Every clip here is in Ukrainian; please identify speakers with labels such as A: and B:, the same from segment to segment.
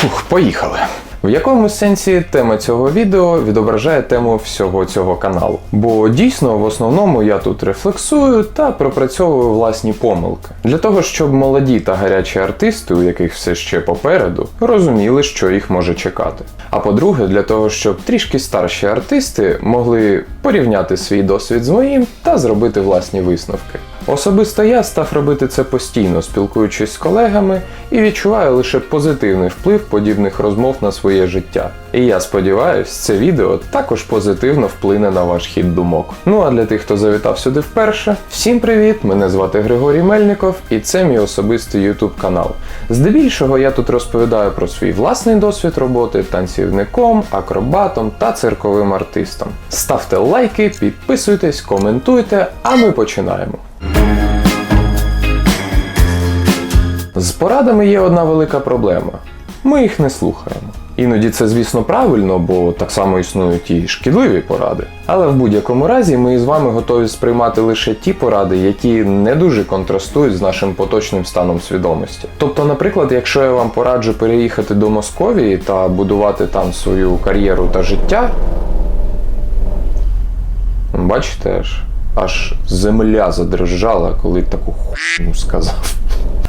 A: Фух, поїхали. В якомусь сенсі тема цього відео відображає тему всього цього каналу. Бо дійсно в основному я тут рефлексую та пропрацьовую власні помилки. Для того, щоб молоді та гарячі артисти, у яких все ще попереду, розуміли, що їх може чекати. А по-друге, для того, щоб трішки старші артисти могли порівняти свій досвід з моїм та зробити власні висновки. Особисто я став робити це постійно, спілкуючись з колегами, і відчуваю лише позитивний вплив подібних розмов на своє життя. І я сподіваюся, це відео також позитивно вплине на ваш хід думок. Ну а для тих, хто завітав сюди вперше, всім привіт! Мене звати Григорій Мельников, і це мій особистий YouTube канал. Здебільшого я тут розповідаю про свій власний досвід роботи танцівником, акробатом та цирковим артистом. Ставте лайки, підписуйтесь, коментуйте, а ми починаємо. З порадами є одна велика проблема. Ми їх не слухаємо. Іноді це, звісно, правильно, бо так само існують і шкідливі поради. Але в будь-якому разі ми з вами готові сприймати лише ті поради, які не дуже контрастують з нашим поточним станом свідомості. Тобто, наприклад, якщо я вам пораджу переїхати до Московії та будувати там свою кар'єру та життя, бачите, аж, земля задрижала, коли таку хуйню сказав.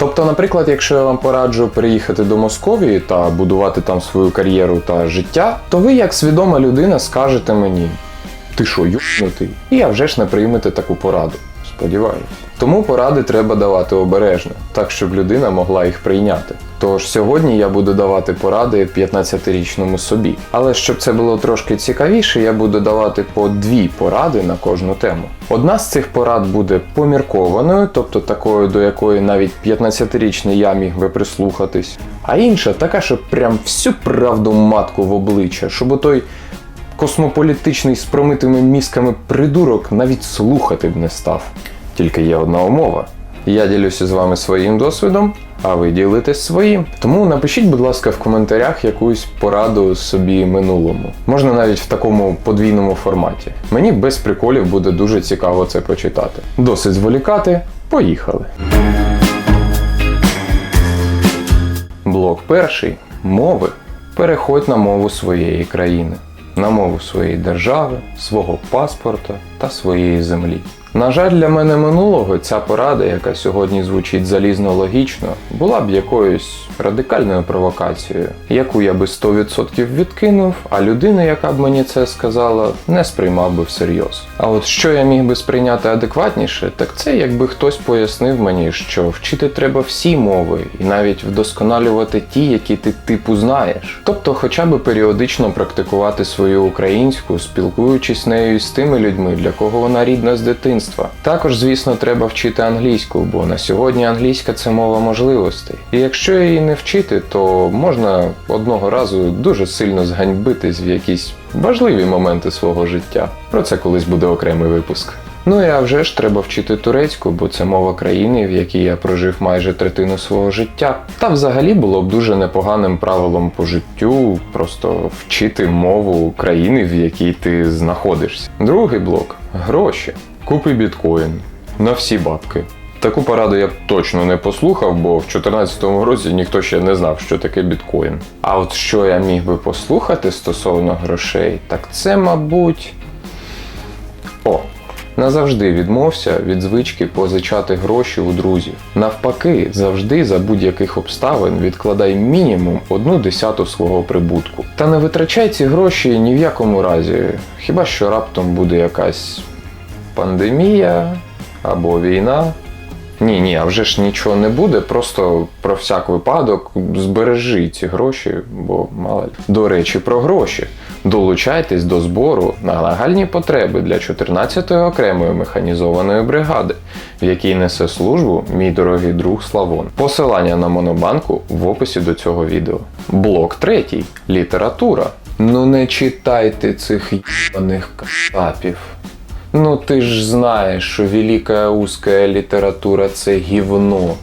A: Тобто, наприклад, якщо я вам пораджу переїхати до Московії та будувати там свою кар'єру та життя, то ви, як свідома людина, скажете мені: ти що, юнутий? І я вже ж не приймете таку пораду. Сподіваюсь. Тому поради треба давати обережно, так щоб людина могла їх прийняти. Тож сьогодні я буду давати поради 15-річному собі. Але щоб це було трошки цікавіше, я буду давати по дві поради на кожну тему. Одна з цих порад буде поміркованою, тобто такою, до якої навіть 15-річний я міг би прислухатись. А інша така, щоб прям всю правду матку в обличчя, щоб отой космополітичний з промитими мізками придурок навіть слухати б не став. Тільки є одна умова. Я ділюся з вами своїм досвідом, а ви ділитесь своїм. Тому напишіть, будь ласка, в коментарях якусь пораду собі минулому. Можна навіть в такому подвійному форматі. Мені без приколів буде дуже цікаво це почитати. Досить зволікати, поїхали. Блок перший мови. Переходь на мову своєї країни, на мову своєї держави, свого паспорта та своєї землі. На жаль, для мене минулого ця порада, яка сьогодні звучить залізно логічно, була б якоюсь радикальною провокацією, яку я би 100% відкинув, а людина, яка б мені це сказала, не сприймав би всерйоз. А от що я міг би сприйняти адекватніше, так це якби хтось пояснив мені, що вчити треба всі мови, і навіть вдосконалювати ті, які ти типу знаєш. Тобто, хоча б періодично практикувати свою українську, спілкуючись нею з тими людьми, для кого вона рідна з дитинства. Також, звісно, треба вчити англійську, бо на сьогодні англійська це мова можливостей. І якщо її не вчити, то можна одного разу дуже сильно зганьбитись в якісь важливі моменти свого життя. Про це колись буде окремий випуск. Ну і а вже ж треба вчити турецьку, бо це мова країни, в якій я прожив майже третину свого життя. Та взагалі було б дуже непоганим правилом по життю просто вчити мову країни, в якій ти знаходишся. Другий блок гроші. Купи біткоін на всі бабки. Таку пораду я б точно не послухав, бо в 2014 році ніхто ще не знав, що таке біткоін. А от що я міг би послухати стосовно грошей, так це, мабуть. О, назавжди відмовся від звички позичати гроші у друзів. Навпаки, завжди за будь-яких обставин відкладай мінімум одну десяту свого прибутку. Та не витрачай ці гроші ні в якому разі, хіба що раптом буде якась пандемія або війна. Ні, ні, а вже ж нічого не буде, просто про всяк випадок збережи ці гроші, бо мало. До речі, про гроші. Долучайтесь до збору на нагальні потреби для 14-ї окремої механізованої бригади, в якій несе службу мій дорогий друг Славон. Посилання на монобанку в описі до цього відео. Блок третій. Література. Ну не читайте цих їбаних капів. Ну ти ж знаєш, що велика узка література це гівно.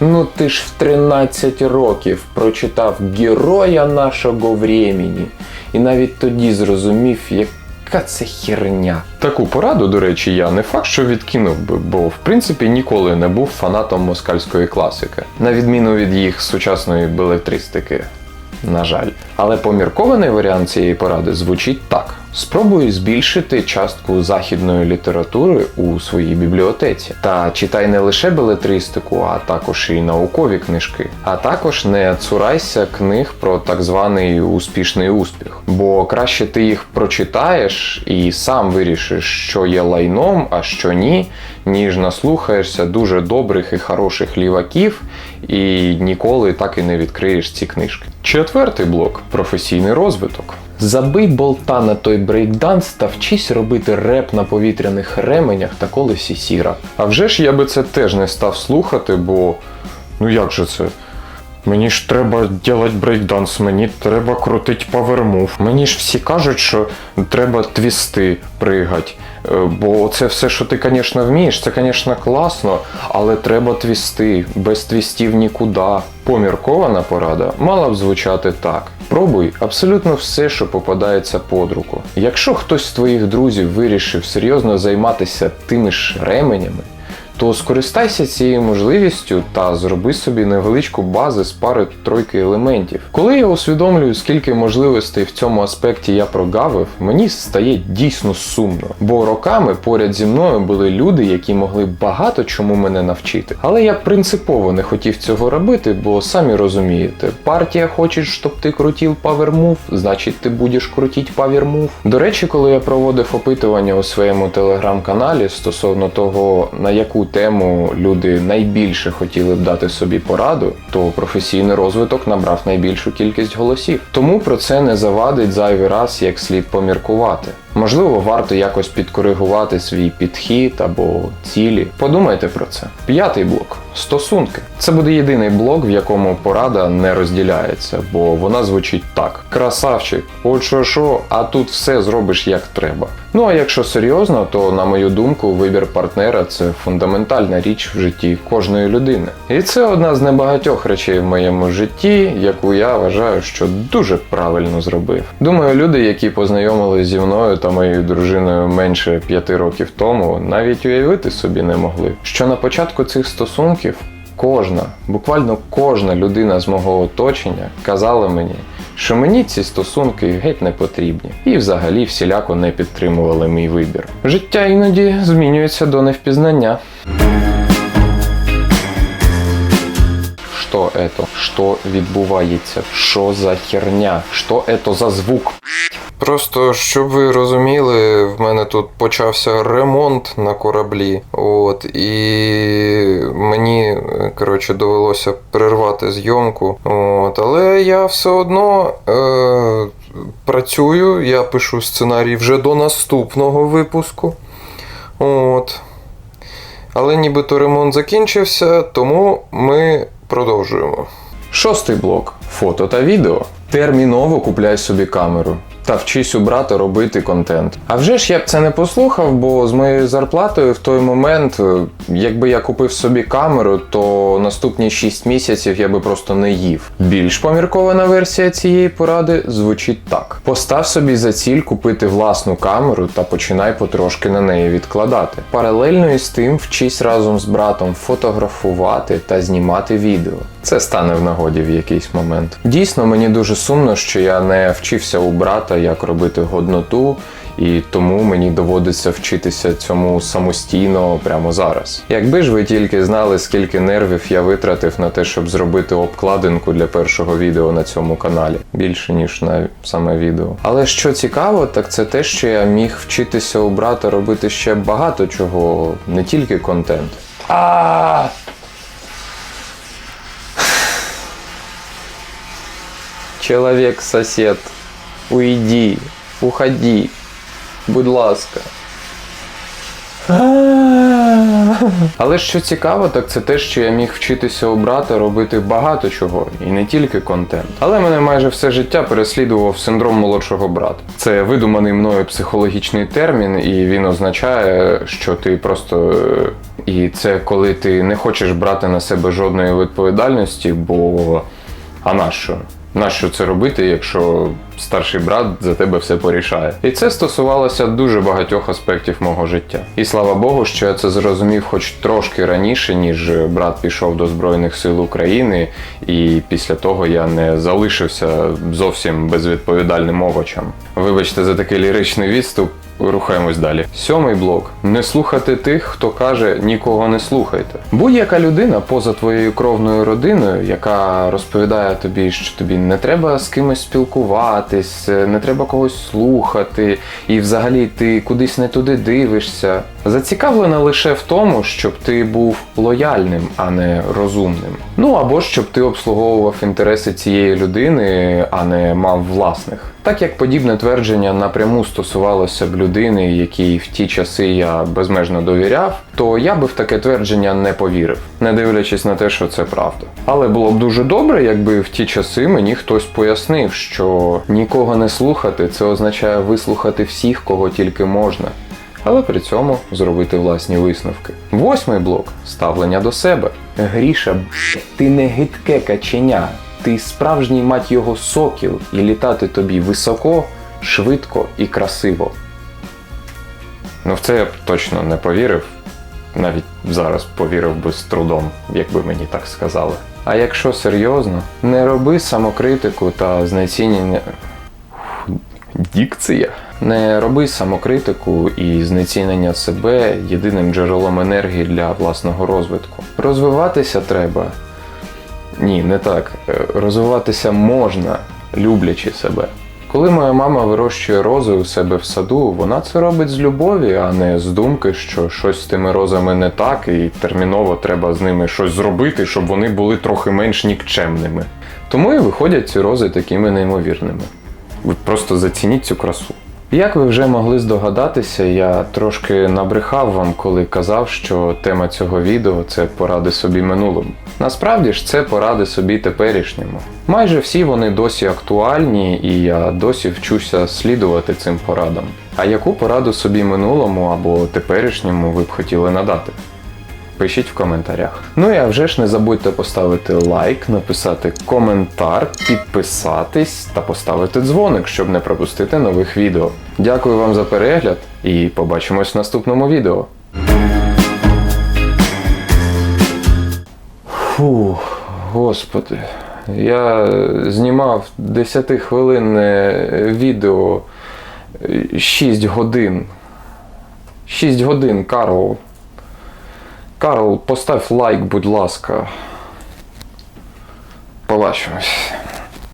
A: Ну ти ж в 13 років прочитав героя нашого времени, і навіть тоді зрозумів, яка це херня. Таку пораду, до речі, я не факт, що відкинув би, бо в принципі ніколи не був фанатом москальської класики, на відміну від їх сучасної белетристики. на жаль. Але поміркований варіант цієї поради звучить так: спробуй збільшити частку західної літератури у своїй бібліотеці. Та читай не лише белетристику, а також і наукові книжки. А також не цурайся книг про так званий успішний успіх, бо краще ти їх прочитаєш і сам вирішиш, що є лайном, а що ні, ніж наслухаєшся дуже добрих і хороших ліваків і ніколи так і не відкриєш ці книжки. Четвертий блок професійний розвиток. Забий болта на той брейкданс та вчись робити реп на повітряних ременях та колесі сіра. А вже ж я би це теж не став слухати, бо ну як же це? Мені ж треба робити брейкданс, мені треба крутити павермув. Мені ж всі кажуть, що треба твісти пригать. Е, Бо це все, що ти, звісно, вмієш, це, звісно, класно, але треба твісти. Без твістів нікуди. Поміркована порада мала б звучати так: пробуй абсолютно все, що попадається под руку. Якщо хтось з твоїх друзів вирішив серйозно займатися тими ж ременями, то скористайся цією можливістю та зроби собі невеличку базу з пари тройки елементів. Коли я усвідомлюю, скільки можливостей в цьому аспекті я прогавив, мені стає дійсно сумно. Бо роками поряд зі мною були люди, які могли багато чому мене навчити. Але я принципово не хотів цього робити, бо самі розумієте, партія хоче, щоб ти крутів павермув, значить ти будеш крутіть павермув. До речі, коли я проводив опитування у своєму телеграм-каналі стосовно того, на яку тему люди найбільше хотіли б дати собі пораду, то професійний розвиток набрав найбільшу кількість голосів. Тому про це не завадить зайвий раз як слід поміркувати. Можливо, варто якось підкоригувати свій підхід або цілі. Подумайте про це. П'ятий блок стосунки. Це буде єдиний блок, в якому порада не розділяється, бо вона звучить так: красавчик, от що що, а тут все зробиш як треба. Ну а якщо серйозно, то на мою думку, вибір партнера це фундаментальна річ в житті кожної людини. І це одна з небагатьох речей в моєму житті, яку я вважаю, що дуже правильно зробив. Думаю, люди, які познайомились зі мною та моєю дружиною менше п'яти років тому, навіть уявити собі не могли, що на початку цих стосунків кожна, буквально кожна людина з мого оточення казала мені, що мені ці стосунки геть не потрібні, і взагалі всіляко не підтримували мій вибір. Життя іноді змінюється до невпізнання. Що это? Що відбувається? Що за херня? Що это за звук? Просто щоб ви розуміли, в мене тут почався ремонт на кораблі. От, і мені коротше довелося перервати зйомку. От, але я все одно е, працюю, я пишу сценарій вже до наступного випуску. От. Але нібито ремонт закінчився, тому ми продовжуємо. Шостий блок фото та відео. Терміново купляй собі камеру. Та вчись у брата робити контент. А вже ж я б це не послухав, бо з моєю зарплатою в той момент, е, якби я купив собі камеру, то наступні 6 місяців я би просто не їв. Більш поміркована версія цієї поради звучить так: постав собі за ціль купити власну камеру та починай потрошки на неї відкладати. Паралельно із тим вчись разом з братом фотографувати та знімати відео. Це стане в нагоді в якийсь момент. Дійсно, мені дуже сумно, що я не вчився у брата, як робити годноту, і тому мені доводиться вчитися цьому самостійно прямо зараз. Якби ж ви тільки знали, скільки нервів я витратив на те, щоб зробити обкладинку для першого відео на цьому каналі, більше ніж на саме відео. Але що цікаво, так це те, що я міг вчитися у брата робити ще багато чого, не тільки контент. А Человек сосед, уйди, уходи, будь ласка. Але що цікаво, так це те, що я міг вчитися у брата робити багато чого, і не тільки контент. Але мене майже все життя переслідував синдром молодшого брата. Це видуманий мною психологічний термін, і він означає, що ти просто. І це коли ти не хочеш брати на себе жодної відповідальності, бо а на що? Нащо це робити, якщо старший брат за тебе все порішає? І це стосувалося дуже багатьох аспектів мого життя. І слава Богу, що я це зрозумів хоч трошки раніше, ніж брат пішов до Збройних сил України, і після того я не залишився зовсім безвідповідальним овочем. Вибачте за такий ліричний відступ. Рухаємось далі. Сьомий блок: не слухати тих, хто каже нікого не слухайте. Будь-яка людина поза твоєю кровною родиною, яка розповідає тобі, що тобі не треба з кимось спілкуватись, не треба когось слухати, і взагалі ти кудись не туди дивишся. Зацікавлена лише в тому, щоб ти був лояльним, а не розумним. Ну або щоб ти обслуговував інтереси цієї людини, а не мав власних. Так як подібне твердження напряму стосувалося б людини, якій в ті часи я безмежно довіряв, то я би в таке твердження не повірив, не дивлячись на те, що це правда. Але було б дуже добре, якби в ті часи мені хтось пояснив, що нікого не слухати це означає вислухати всіх, кого тільки можна. Але при цьому зробити власні висновки. Восьмий блок ставлення до себе. Гріша, ти не гидке каченя. Ти справжній мать його сокіл, і літати тобі високо, швидко і красиво. Ну, в це я б точно не повірив. Навіть зараз повірив би з трудом, якби мені так сказали. А якщо серйозно, не роби самокритику та знецінення. Дікція. Не роби самокритику і знецінення себе єдиним джерелом енергії для власного розвитку. Розвиватися треба ні, не так. Е, Розвиватися можна, люблячи себе. Коли моя мама вирощує рози у себе в саду, вона це робить з любові, а не з думки, що щось з тими розами не так, і терміново треба з ними щось зробити, щоб вони були трохи менш нікчемними. Тому і виходять ці рози такими неймовірними. Ви просто зацініть цю красу. Як ви вже могли здогадатися, я трошки набрехав вам, коли казав, що тема цього відео це поради собі минулому. Насправді ж це поради собі теперішньому. Майже всі вони досі актуальні, і я досі вчуся слідувати цим порадам. А яку пораду собі минулому або теперішньому ви б хотіли надати? Пишіть в коментарях. Ну і а вже ж не забудьте поставити лайк, написати коментар, підписатись та поставити дзвоник, щоб не пропустити нових відео. Дякую вам за перегляд і побачимось в наступному відео. Фух, господи. Я знімав 10 хвилинне відео 6 годин. 6 годин, Карл. Карл, поставь лайк, будь ласка. Побачимось.